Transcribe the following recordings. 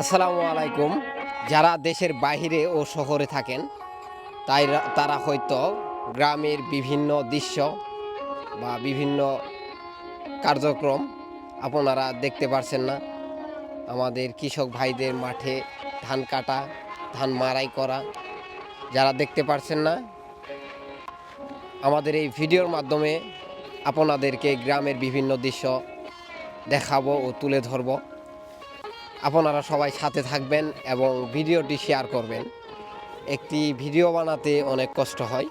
আসসালামু আলাইকুম। যারা দেশের বাইরে ও শহরে থাকেন তাই তারা হয়তো গ্রামের বিভিন্ন দৃশ্য বা বিভিন্ন কার্যক্রম আপনারা দেখতে পারছেন না। আমাদের কৃষক ভাইদের মাঠে ধান কাটা, ধান মারাই করা, যারা দেখতে পারছেন না, আমাদের এই ভিডিওর মাধ্যমে আপনাদেরকে গ্রামের বিভিন্ন দৃশ্য দেখাবো ও তুলে ধরবো। আপনারা সবাই সাথে থাকবেন এবং ভিডিওটি শেয়ার করবেন। একটি ভিডিও বানাতে অনেক কষ্ট হয়।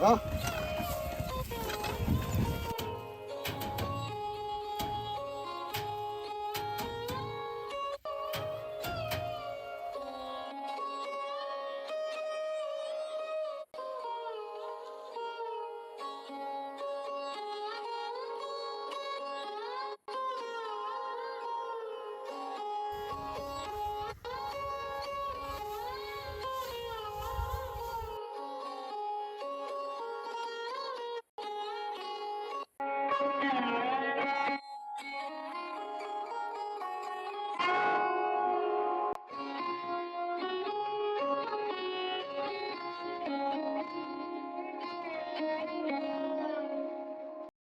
어?